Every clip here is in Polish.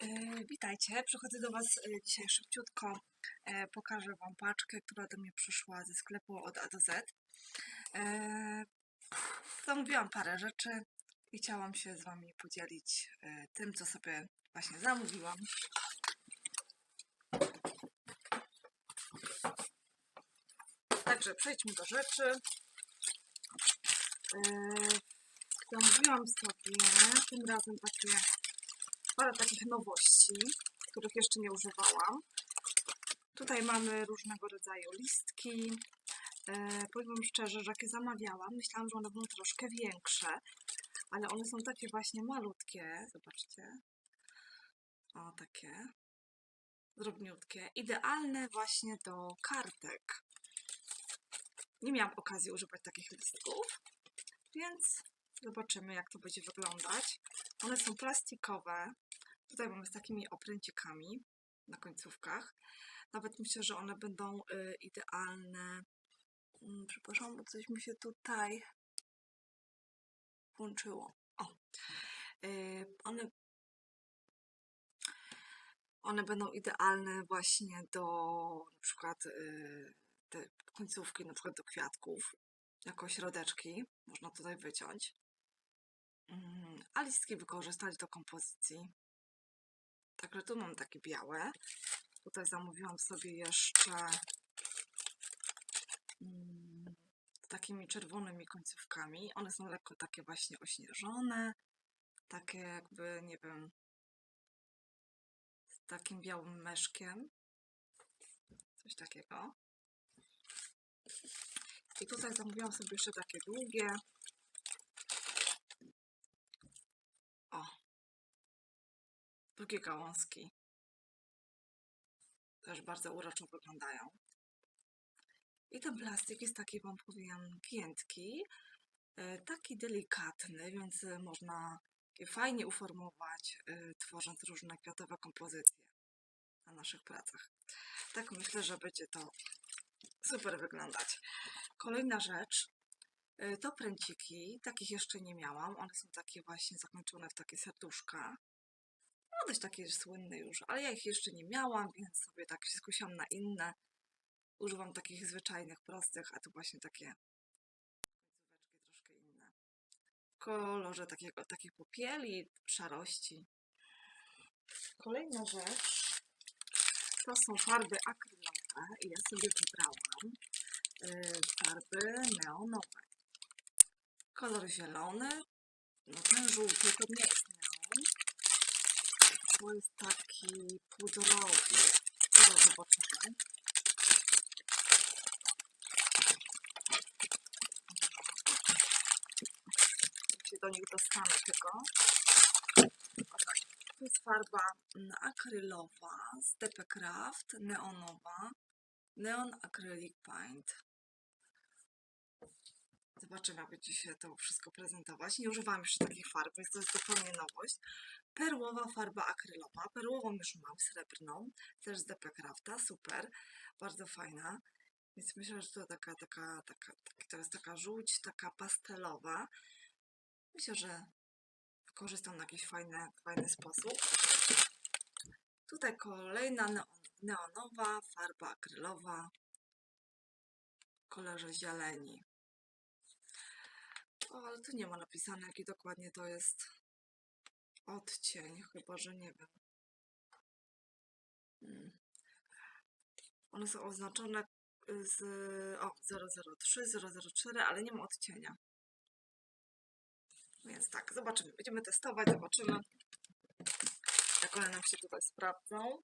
E, Witajcie, przychodzę do Was e, dzisiaj szybciutko. E, Pokażę Wam paczkę, która do mnie przyszła ze sklepu od A do Z. Zamówiłam parę rzeczy i chciałam się z Wami podzielić tym, co sobie właśnie zamówiłam. Także przejdźmy do rzeczy. Zamówiłam sobie tym razem takie parę takich nowości, których jeszcze nie używałam. Tutaj mamy różnego rodzaju listki. E, powiem szczerze, że jak je zamawiałam, myślałam, że one będą troszkę większe, ale one są takie właśnie malutkie. Zobaczcie. O, takie. Drobniutkie. Idealne właśnie do kartek. Nie miałam okazji używać takich listków, więc zobaczymy, jak to będzie wyglądać. One są plastikowe. Tutaj mamy z takimi opręcikami na końcówkach. Nawet myślę, że one będą y, idealne. Mm, Przepraszam, bo coś mi się tutaj włączyło. O. Y, one, one będą idealne właśnie do na przykład y, te końcówki, na przykład do kwiatków, jako środeczki. Można tutaj wyciąć. Mm, A listki wykorzystać do kompozycji. Także tu mam takie białe. Tutaj zamówiłam sobie jeszcze mm, z takimi czerwonymi końcówkami. One są lekko takie właśnie ośnieżone. Takie jakby, nie wiem, z takim białym meszkiem. Coś takiego. I tutaj zamówiłam sobie jeszcze takie długie. O. Długie gałązki. Też bardzo uroczo wyglądają. I ten plastik jest taki, wam powiem, giętki. e, Taki delikatny, więc e, można fajnie uformować, e, tworząc różne kwiatowe kompozycje na naszych pracach. Tak myślę, że będzie to super wyglądać. Kolejna rzecz y, to pręciki. Takich jeszcze nie miałam. One są takie właśnie zakończone w takie serduszka. Dość takie słynne już, ale ja ich jeszcze nie miałam, więc sobie tak się skusiłam na inne. Używam takich zwyczajnych, prostych, a tu właśnie takie końcóweczki troszkę inne. W kolorze takiego, takiej popieli, szarości. Kolejna rzecz to są farby akrylowe i ja sobie wybrałam y, farby neonowe. Kolor zielony, no ten żółty to nie jest neon, to jest taki. Zaraz zobaczymy. Jak się do nich dostanę tylko. To jest farba akrylowa z DP Craft, neonowa. Neon Acrylic Paint. Zobaczymy, jak będzie się to wszystko prezentować. Nie używam jeszcze takich farb, więc to jest zupełnie nowość. Perłowa farba akrylowa. Perłową już mam, srebrną. Też z DP Crafta, super. Bardzo fajna. Więc myślę, że to taka, taka, taka, to jest taka żółć, taka pastelowa. Myślę, że korzystam na jakiś fajny, fajny sposób. Tutaj kolejna neon, neonowa farba akrylowa w kolorze zieleni. O, ale tu nie ma napisane, jaki dokładnie to jest odcień, chyba że nie wiem. Mm. One są oznaczone z o, 003, 004, ale nie ma odcienia. Więc tak, zobaczymy. Będziemy testować, zobaczymy, jak one nam się tutaj sprawdzą.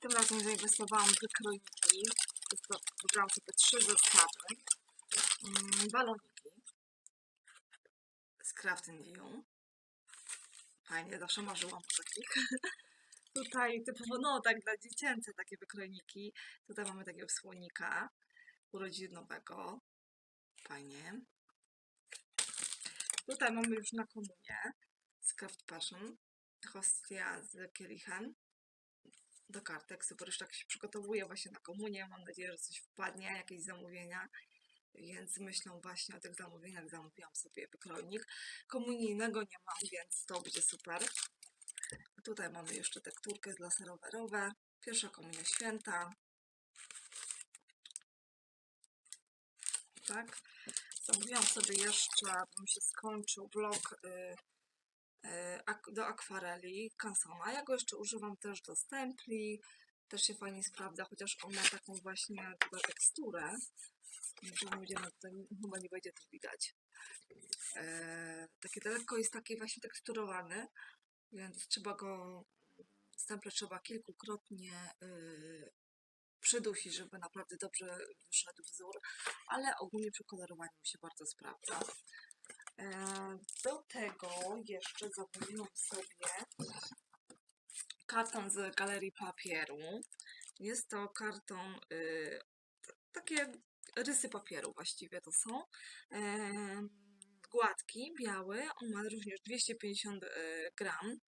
Tym razem zainwestowałam w wykrojniki. To- Wybrałam sobie trzy zestawy. Mm, Baloniki z Craft You. Fajnie, zawsze marzyłam o takich. Tutaj typowo, no tak dla dziecięce takie wykrojniki. Tutaj mamy takiego słonika urodzinowego. Fajnie. Tutaj mamy już na komunię z Craft Passion. Hostia z kielichem do kartek. Tak się przygotowuję właśnie na komunię. Mam nadzieję, że coś wpadnie, jakieś zamówienia. Więc myślą właśnie o tych zamówieniach. Zamówiłam sobie wykrojnik. Komunijnego nie mam, więc to będzie super. Tutaj mamy jeszcze tekturkę dla serowerowe. Pierwsza komunia święta. Tak. Zamówiłam sobie jeszcze, bo mi się skończył blok y, do akwareli Cansona. Ja go jeszcze używam też do stempli. Też się fajnie sprawdza, chociaż on ma taką właśnie chyba teksturę. Gdzie ona tutaj chyba nie będzie to widać. E, takie to lekko jest taki właśnie teksturowany, więc trzeba go, stemple trzeba kilkukrotnie y, przydusić, żeby naprawdę dobrze wyszedł wzór, ale ogólnie przy kolorowaniu się bardzo sprawdza. E, Do tego jeszcze zamówiłam sobie karton z galerii papieru. Jest to karton, y, takie rysy papieru właściwie to są. Em, Gładki, biały, on ma również 250 y, gram.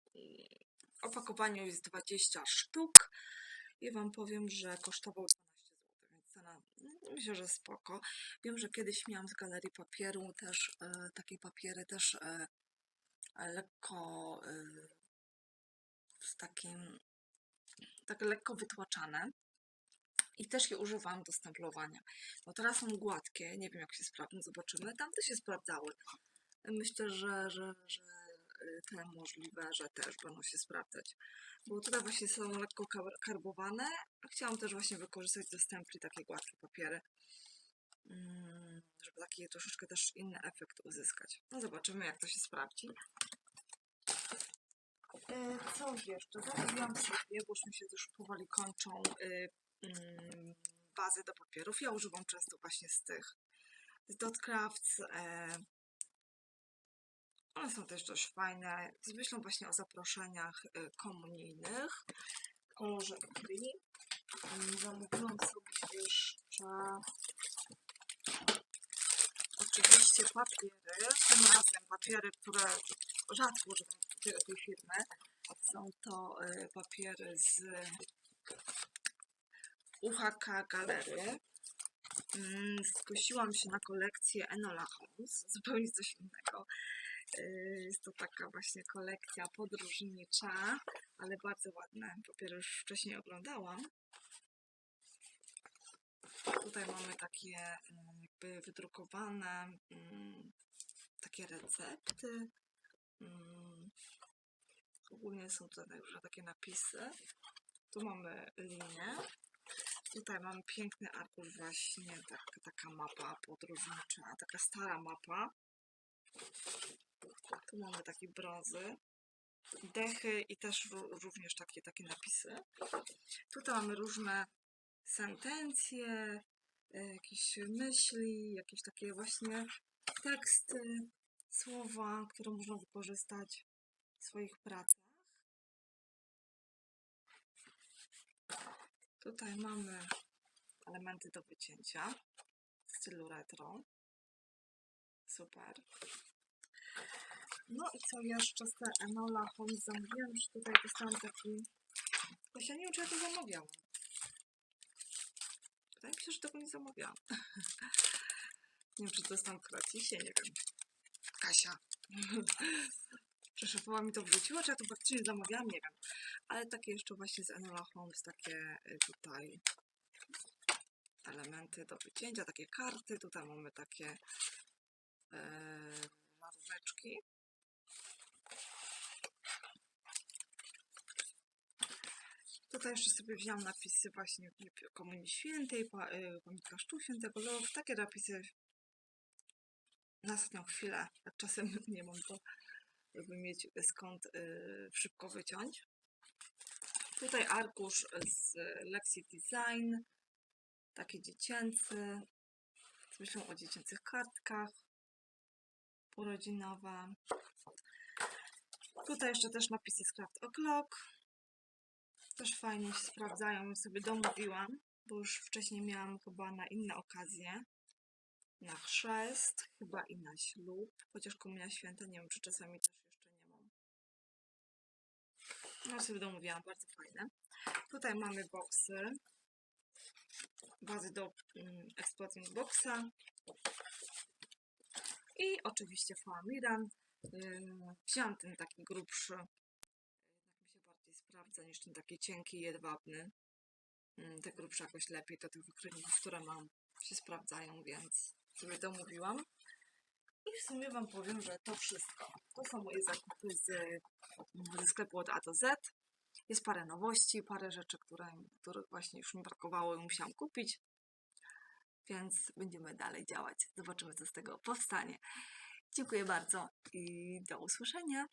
W opakowaniu jest 20 sztuk i Wam powiem, że kosztował 12 zł, więc cena mm, myślę, że spoko. Wiem, że kiedyś miałam z galerii papieru też e, takie papiery też e, lekko e, z takim tak lekko wytłaczane i też je używam do stemplowania. No teraz są gładkie, nie wiem jak się sprawdzą, zobaczymy. Tamte się sprawdzały. Myślę, że, że, że te możliwe, że też będą się sprawdzać. Bo tutaj właśnie są lekko kar- karbowane, a chciałam też właśnie wykorzystać do stempli takie gładkie papiery. Mm, Żeby taki troszeczkę też inny efekt uzyskać. No zobaczymy jak to się sprawdzi. E, Co jeszcze? Zamówiłam sobie, bo już mi się już powoli kończą y, mm, bazy do papierów. Ja używam często właśnie z tych z Dot Crafts. E, one są też dość fajne. Myślą właśnie o zaproszeniach y, komunijnych kolorze. Mm, Zamówiłam sobie jeszcze oczywiście papiery. Tym razem papiery, które rzadko używam tej, tej firmy. Są to y, papiery z UHK Galery. Mm, Skusiłam się na kolekcję Enola Holmes, zupełnie coś innego. Y, Jest to taka właśnie kolekcja podróżnicza, ale bardzo ładne. Papiery już wcześniej oglądałam. Tutaj mamy takie mm, jakby wydrukowane mm, takie recepty. Mm, Ogólnie są tutaj już takie napisy. Tu mamy linię. Tutaj mamy piękny arkusz właśnie, tak, taka mapa podróżnicza, taka stara mapa. Tu mamy takie brązy, dechy i też ró- również takie, takie napisy. Tutaj mamy różne sentencje, e, jakieś myśli, jakieś takie właśnie teksty, słowa, które można wykorzystać w swoich pracach. Tutaj mamy elementy do wycięcia w stylu retro. Super. No i co jeszcze z te Enola Holmes zamówiłam? Już tutaj dostałam taki... Właśnie nie wiem, czy ja to zamawiałam. Wydaje mi się, że tego nie zamawiałam. nie wiem, czy to dostałam w gratisie, nie wiem. Kasia. Przeszefowa mi to wrzuciła, czy ja to faktycznie zamawiałam, nie wiem. Ale takie jeszcze właśnie z Enola Holmes, takie y, tutaj elementy do wycięcia, takie karty. Tutaj mamy takie maróweczki. Tutaj jeszcze sobie wziąłam napisy właśnie Komunii Świętej, pa, y, Sztu Świętego Love. Takie napisy na ostatnią chwilę, czasem nie mam to, żeby mieć skąd y, szybko wyciąć. Tutaj arkusz z lekcji design, taki dziecięcy, z myślą o dziecięcych kartkach, urodzinowe. Tutaj jeszcze też napisy z Craft O'Clock. Też fajnie się sprawdzają, sobie domówiłam, bo już wcześniej miałam chyba na inne okazje. Na chrzest, chyba i na ślub, chociaż komunia święta, nie wiem czy czasami też jeszcze nie mam. No sobie domówiłam, bardzo fajne. Tutaj mamy boksy. bazy do Exploding Boxa i oczywiście Foamiran. Ym, Wziąłam ten taki grubszy, jednak mi się bardziej sprawdza niż ten taki cienki, jedwabny. Ym, Te grubsze jakoś lepiej do tych wykrywów, które mam, się sprawdzają, więc sobie to mówiłam. I w sumie Wam powiem, że to wszystko. To są moje zakupy z, ze sklepu od A do Z. Jest parę nowości, parę rzeczy, które, których właśnie już mi brakowało i musiałam kupić. Więc będziemy dalej działać. Zobaczymy, co z tego powstanie. Dziękuję bardzo i do usłyszenia.